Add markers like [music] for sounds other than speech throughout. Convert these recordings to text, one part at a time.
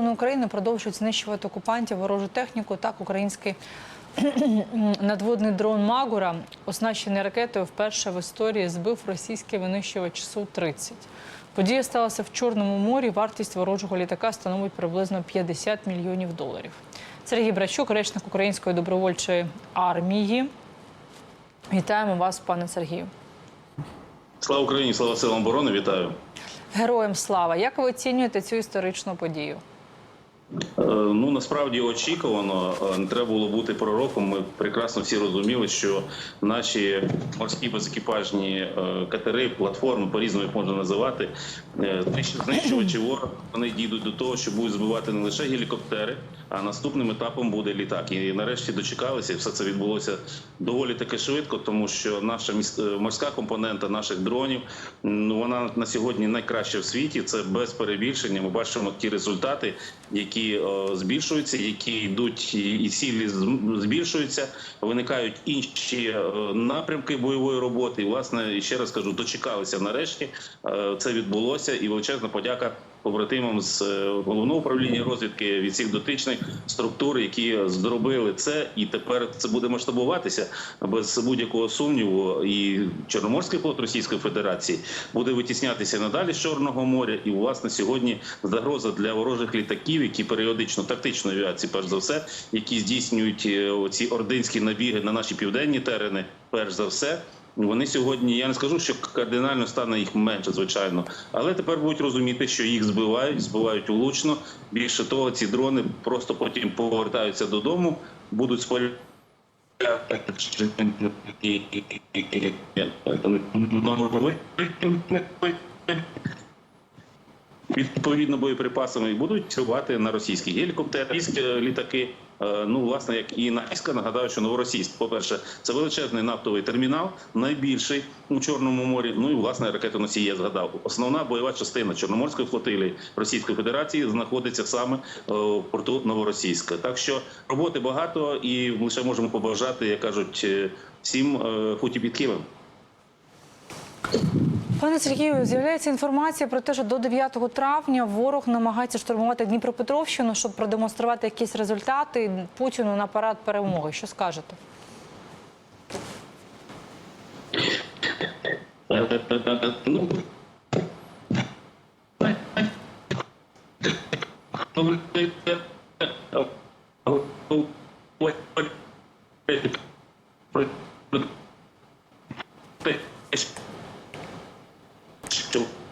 України продовжують знищувати окупантів ворожу техніку. Так, український [clears throat] надводний дрон Магура, оснащений ракетою, вперше в історії збив російський винищувач Су-30. Подія сталася в Чорному морі. Вартість ворожого літака становить приблизно 50 мільйонів доларів. Сергій Брачук, речник Української добровольчої армії. Вітаємо вас, пане Сергію. Слава Україні, слава силам оборони, вітаю. Героям слава! Як ви оцінюєте цю історичну подію? Е, Ну насправді очікувано. Е, Не треба було бути пророком. Ми прекрасно всі розуміли, що наші морські безекіпажні е, катери, платформи по різному їх можна називати. Знищувачі ворога вони дійдуть до того, що будуть збивати не лише гелікоптери, а наступним етапом буде літак. І нарешті дочекалися. І все це відбулося доволі таки швидко, тому що наша е, морська компонента наших дронів ну вона на сьогодні найкраща в світі. Це без перебільшення. Ми бачимо ті результати, які е, збільшуються, які йдуть і цілі збільшуються. Виникають інші е, напрямки бойової роботи. І власне ще раз кажу, дочекалися нарешті. Це відбулося, і величезна подяка побратимам з е, головного управління розвідки від всіх дотичних структур, які зробили це, і тепер це буде масштабуватися без будь-якого сумніву. І Чорноморський флот Російської Федерації буде витіснятися надалі з Чорного моря. І власне сьогодні загроза для ворожих літаків, які періодично тактичної авіації, перш за все, які здійснюють е, ці ординські набіги на наші південні терени, перш за все. Вони сьогодні, я не скажу, що кардинально стане їх менше, звичайно, але тепер будуть розуміти, що їх збивають, збивають влучно. Більше того, ці дрони просто потім повертаються додому, будуть спалювати. Відповідно боєприпасами будуть рубати на російські гелікоптери, літаки. Е, Ну, власне, як і на Іска, нагадаю, що новоросійськ, по-перше, це величезний нафтовий термінал, найбільший у Чорному морі. Ну і власне ракетоносій я згадав. Основна бойова частина Чорноморської флотилії Російської Федерації знаходиться саме е, в порту Новоросійська. Так що роботи багато, і лише можемо побажати, як кажуть, е, всім футі під Києвом. Пане Сергію, з'являється інформація про те, що до 9 травня ворог намагається штурмувати Дніпропетровщину, щоб продемонструвати якісь результати Путіну на парад перемоги. Що скажете?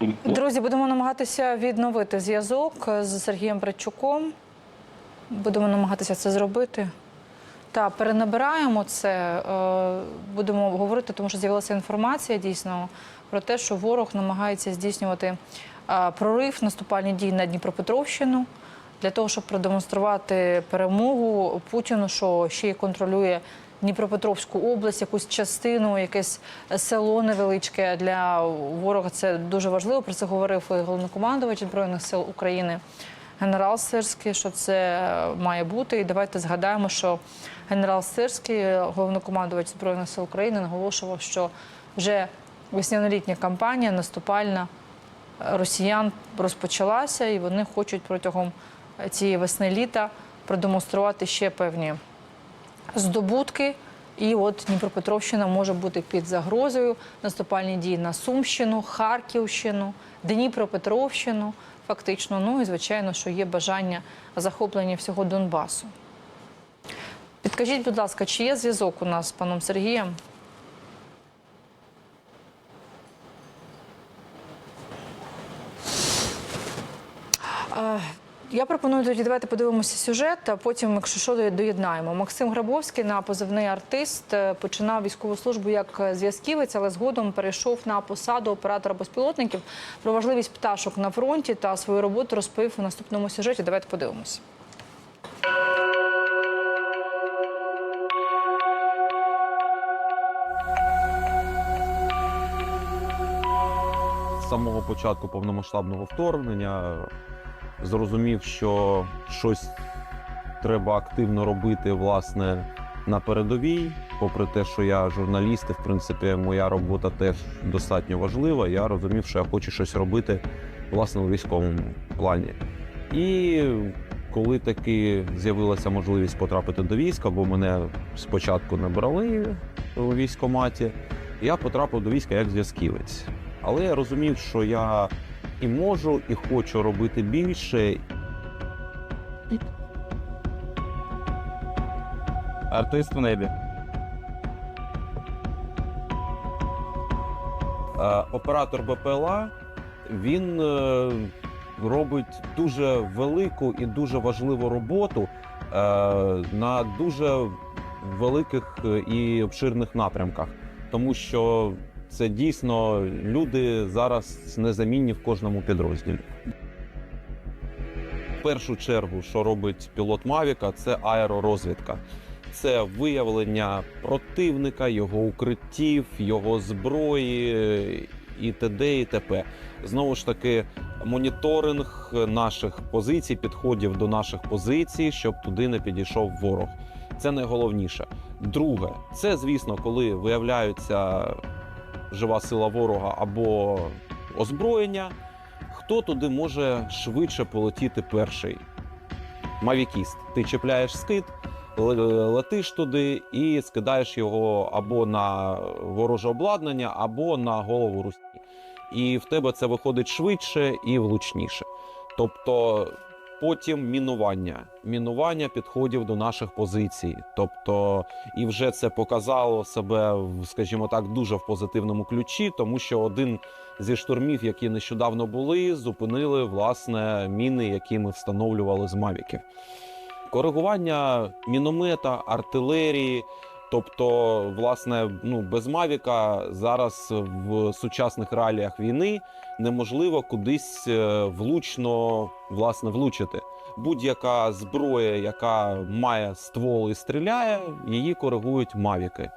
Ну, Друзі, будемо намагатися відновити зв'язок з Сергієм Братчуком. Будемо намагатися це зробити. Та перенабираємо це, е, будемо говорити, тому що з'явилася інформація дійсно про те, що ворог намагається здійснювати е, прорив наступальні дії на Дніпропетровщину для того, щоб продемонструвати перемогу Путіну, що ще й контролює Дніпропетровську область, якусь частину, якесь село невеличке для ворога. Це дуже важливо. Про це говорив і головнокомандувач Збройних сил України генерал Сирський, що це має бути. І давайте згадаємо, що генерал Сирський, головнокомандувач Збройних сил України, наголошував, що вже веснянолітня кампанія наступальна росіян розпочалася, і вони хочуть протягом цієї весни літа продемонструвати ще певні здобутки. І от Дніпропетровщина може бути під загрозою. Наступальні дії на Сумщину, Харківщину, Дніпропетровщину, фактично. Ну і звичайно, що є бажання захоплення всього Донбасу. Підкажіть, будь ласка, чи є зв'язок у нас з паном Сергієм? Я пропоную тоді давайте подивимося сюжет, а потім, якщо що, доєднаємо. Максим Грабовський на позивний артист е, починав військову службу як зв'язківець, але згодом перейшов на посаду оператора безпілотників. Про важливість пташок на фронті та свою роботу розповів у наступному сюжеті. Давайте подивимося. з самого початку повномасштабного вторгнення зрозумів, що щось треба активно робити власне на передовій. Попри те, що я журналіст, і в принципі моя робота теж достатньо важлива. Я розумів, що я хочу щось робити власне у військовому плані. І коли таки з'явилася можливість потрапити до війська, бо мене спочатку не брали у військкоматі, я потрапив до війська як зв'язківець. Але я розумів, що я і можу, і хочу робити більше. Артист в небі. Оператор БПЛА він е, робить дуже велику і дуже важливу роботу е, на дуже великих е, і обширних напрямках, тому що це дійсно люди зараз незамінні в кожному підрозділі. В першу чергу, що робить пілот Мавіка, це аеророзвідка. Це виявлення противника, його укриттів, його зброї і т.д. і т.п. Знову ж таки, моніторинг наших позицій, підходів до наших позицій, щоб туди не підійшов ворог. Це найголовніше. Друге, це звісно, коли виявляється жива сила ворога або озброєння, хто туди може швидше полетіти перший. Мавікіст. Ти чіпляєш скид, летиш туди і скидаєш його або на вороже обладнання, або на голову русні. І в тебе це виходить швидше і влучніше. Тобто потім мінування. Мінування підходів до наших позицій. Тобто, і вже це показало себе, скажімо так, дуже в позитивному ключі, тому що один зі штурмів, які нещодавно були, зупинили власне міни, які ми встановлювали з мавіків коригування міномета, артилерії. Тобто, власне, ну без Мавіка зараз в сучасних реаліях війни неможливо кудись е, влучно власне влучити. Будь-яка зброя, яка має ствол і стріляє, її коригують мавіки.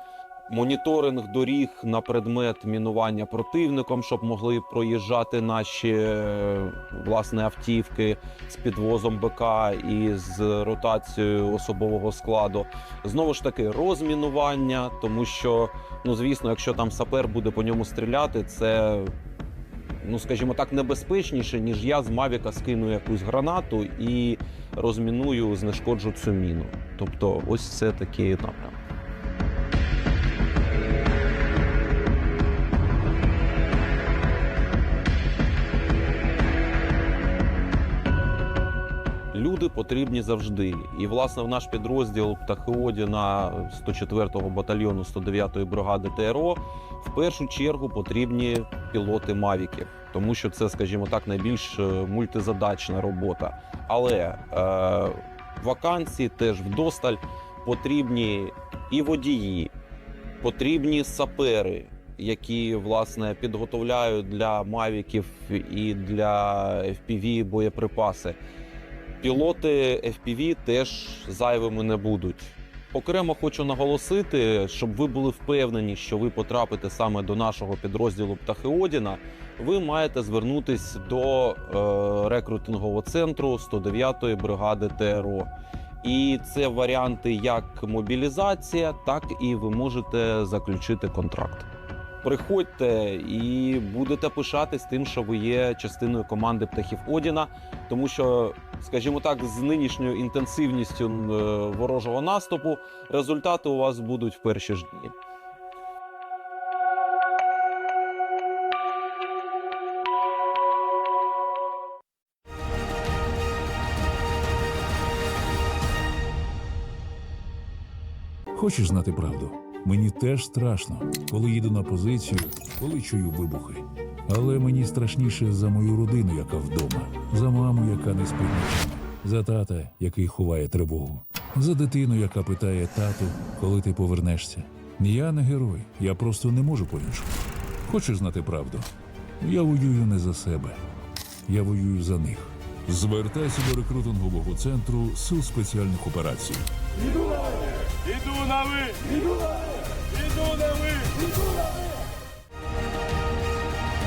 Моніторинг доріг на предмет мінування противником, щоб могли проїжджати наші е, власне автівки з підвозом БК і з ротацією особового складу. Знову ж таки, розмінування, тому що, ну звісно, якщо там сапер буде по ньому стріляти, це. Ну, скажімо так, небезпечніше, ніж я з Мавіка скину якусь гранату і розміную, знешкоджу цю міну. Тобто, ось це такий напрям. Люди потрібні завжди. І, власне, в наш підрозділ Птахеодіна 104-го батальйону 109-ї бригади ТРО в першу чергу потрібні пілоти Мавіків, тому що це, скажімо так, найбільш е, мультизадачна робота. Але е, вакансії теж вдосталь потрібні і водії, потрібні сапери, які власне підготовляють для мавіків і для FPV боєприпаси. Пілоти FPV теж зайвими не будуть. Окремо хочу наголосити, щоб ви були впевнені, що ви потрапите саме до нашого підрозділу Птахеодіна, ви маєте звернутись до е, рекрутингового центру 109-ї бригади ТРО. І це варіанти як мобілізація, так і ви можете заключити контракт. Приходьте і будете пишатись тим, що ви є частиною команди птахів Одіна, тому що, скажімо так, з нинішньою інтенсивністю е, ворожого наступу результати у вас будуть в перші ж дні. Хочеш знати правду? Мені теж страшно, коли їду на позицію, коли чую вибухи. Але мені страшніше за мою родину, яка вдома, за маму, яка не спить ночами, за тата, який ховає тривогу, за дитину, яка питає тату, коли ти повернешся. Я не герой, я просто не можу по-іншому. Хочеш знати правду? Я воюю не за себе, я воюю за них. Звертайся до рекрутингового центру Сил спеціальних операцій. Іду на ви! Іду на ви! Іду на ви! Іду на ви!